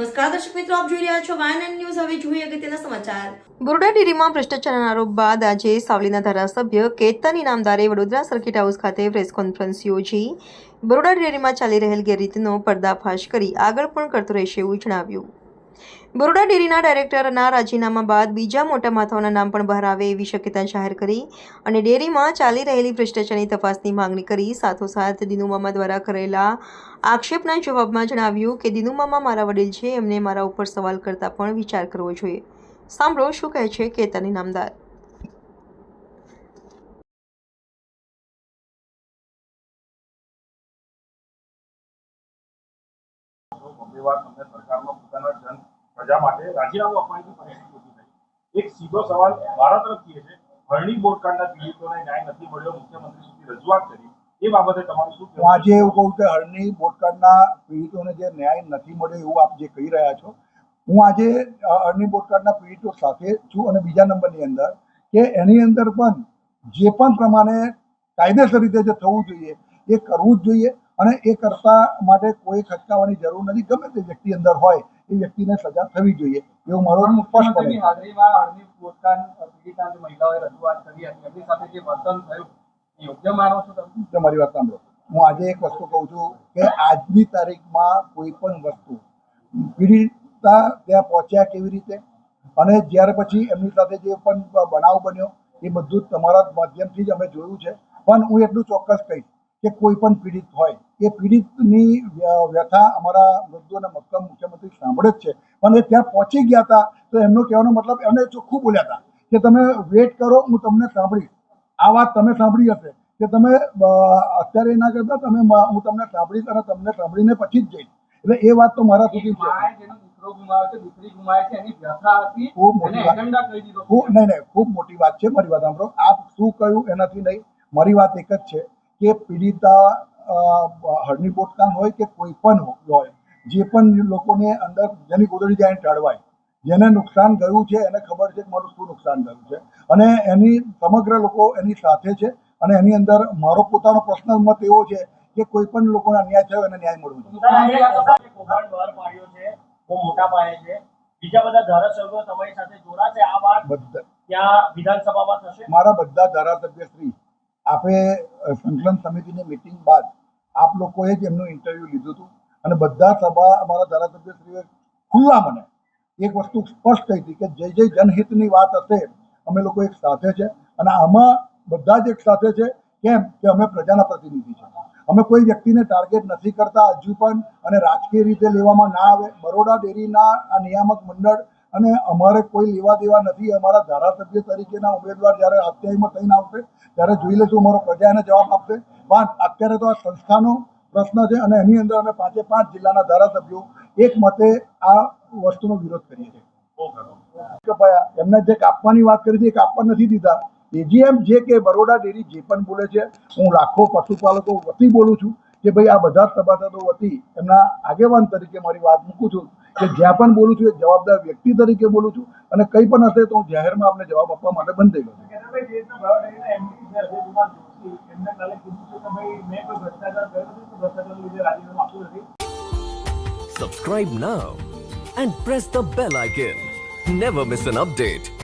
નમસ્કાર, દર્શક મિત્રો, આપ જોઈ રહ્યા છો વાયન ન્યૂઝ. હવે જોઈએ અગત્યના સમાચાર. બરોડા ડેરીમાં ભ્રષ્ટાચારના આરોપ બાદ આજે સાવલીના ધારાસભ્ય કેતન ઇનામદારે વડોદરા સર્કિટ હાઉસ ખાતે પ્રેસ કોન્ફરન્સ યોજી. બરોડા ડેરીમાં ચાલી રહેલ ગેરરીતિનો પર્દાફાશ કરી આગળ પણ કરતો રહેશે એવું જણાવ્યું. બરોડા ડેરીના ડાયરેક્ટરના રાજીનામા બાદ બીજા મોટા માથાઓના નામ પણ બહાર આવે એવી શક્યતા જાહેર કરી અને ડેરીમાં ચાલી રહેલી ભ્રષ્ટાચારની તપાસની માંગણી કરી. સાથોસાથ દિનુમામા દ્વારા કરેલા આક્ષેપના જવાબમાં જણાવ્યું કે, દિનુમામા મારા વડીલ છે, એમને મારા ઉપર સવાલ કરતા પણ વિચાર કરવો જોઈએ. સાંભળો શું કહે છે કેતની ઇનામદાર વાર તમને સરકારમાં પોતાના જન પ્રજા માટે રાજીનામું આપવાની પરિસ્થિતિ ઊભી થઈ. એક સીધો સવાલ મારા તરફથી છે. હરણી બોરકાંડના પીડિતોને ન્યાય નથી મળ્યો મુખ્યમંત્રી સુધી રજૂઆત કરી. એ બાબતે તમારું શું હું આજે એવું કહું કે હરણી બોટકાર્ડના પીડિતોને જે ન્યાય નથી મળ્યો એવું આપ જે કહી રહ્યા છો હું આજે હરણી બોટકાર્ડના પીડિતો સાથે છું અને બીજા નંબરની અંદર કે એની અંદર પણ જે પણ પ્રમાણે કાયદેસર રીતે જે થવું જોઈએ એ કરવું જ જોઈએ. અને એ કરતા માટે કોઈ ખચકાવાની જરૂર નથી. ગમે તે વ્યક્તિ અંદર હોય એ વ્યક્તિને સજા થવી જોઈએ. એવું મારો સ્પષ્ટ હાજરીમાં મહિલાઓએ રજૂઆત કરી હતી. એમની સાથે જે વર્તન થયું યોગ્ય માનો છો તમે? તમારી વાત સાંભળો. હું આજે એક વસ્તુ કહું છું કે આજની તારીખમાં કોઈ પણ વસ્તુ પીડિતા ત્યાં પહોંચ્યા કેવી રીતે? અને ત્યાર પછી એમની સાથે જે પણ બનાવ બન્યો એ બધું તમારા માધ્યમથી જ અમે જોયું છે. પણ હું એટલું ચોક્કસ કહીશ કે કોઈ પણ પીડિત હોય. એ પીડિતની વ્યથા અમારા વૃદ્ધો અને મક્કમ મુખ્યમંત્રી સાંભળે જ છે. પણ એ ત્યાં પહોંચી ગયા હતા તો એમનો કહેવાનો મતલબ એમને ચોખ્ખું બોલ્યા હતા કે તમે વેટ કરો હું તમને સાંભળીશ. આ વાત તમે સાંભળી હશે કે તમે અત્યારે ના કરતા તમે હું તમને સાંભળીશ અને તમને સાંભળીને પછી જ જઈશ. એટલે એ વાત તો મારા સુધી છે. એની ખૂબ મોટી વાત. નહીં ખૂબ મોટી વાત છે મારી વાત સાંભળો. આપ શું કહ્યું એનાથી નહીં? મારી વાત એક જ છે. કે પીડિતા હળની બોટકાન હોય કે કોઈ પણ હોય જે પણ લોકોને અંદર જેની ગોદડી જાય ટાળવાય. જેને નુકસાન ગયું છે એને ખબર છે કે મારું શું નુકસાન ગયું છે. અને એની સમગ્ર લોકો એની સાથે છે અને એની અંદર મારો પોતાનો પર્સનલ મત એવો છે કે કોઈ પણ લોકોને અન્યાય થયો એને ન્યાય મળવો જોઈએ. કૌભાંડ બહાર પાડ્યો છે બહુ મોટા પાયે છે. બીજા બધા ધારાસભ્યો તમારી સાથે જોડાશે? આ વાત ત્યાં વિધાનસભામાં થશે? મારા બધા ધારાસભ્ય શ્રી આપે સંકલન સમિતિની મિટિંગ બાદ આપ લોકોએ જ એમનું ઇન્ટરવ્યુ લીધું હતું. અને બધા સભા અમારા ધારાસભ્ય શ્રીએ ખુલ્લા મને એક વસ્તુ સ્પષ્ટ કહી હતી કે જે જે જનહિતની વાત હશે, અમે લોકો એક સાથે છે. અને આમાં બધા જ એક સાથે છે. કેમ? કે અમે પ્રજાના પ્રતિનિધિ છે. અમે કોઈ વ્યક્તિને ટાર્ગેટ નથી કરતા, હજુ પણ અને રાજકીય રીતે લેવામાં ના આવે. બરોડા ડેરીના આ નિયામક મંડળ અને અમારે કોઈ લેવા દેવા નથી. અમારા ધારાસભ્ય તરીકેના ઉમેદવાર જ્યારે અત્યાયમાં થઈને આવશે, ત્યારે જોઈ લેશું અમારો પ્રજા એને જવાબ આપશે. પણ અત્યારે તો આ સંસ્થાનો પ્રશ્ન છે અને એની અંદર અમે પાંચે પાંચ જિલ્લાના ધારાસભ્યો એક મતે આ વસ્તુનો વિરોધ કરીએ છીએ. એમને જે કાપવાની વાત કરી હતી એ કાપવા નથી દીધા. એજીએમ જે કે બરોડા ડેરી જે પણ બોલે છે, હું લાખો પશુપાલકો વતી બોલું છું કે ભાઈ, આ બધા સભાસદો વતી એમના આગેવાન તરીકે મારી વાત મૂકું છું. કે જ્યાં પણ બોલું છું એક જવાબદાર વ્યક્તિ તરીકે બોલું છું અને કંઈ પણ હશે તો હું જાહેરમાં આપને જવાબ આપવા માટે બંધ થઈ ગયો Subscribe now and press the bell icon. Never miss an update.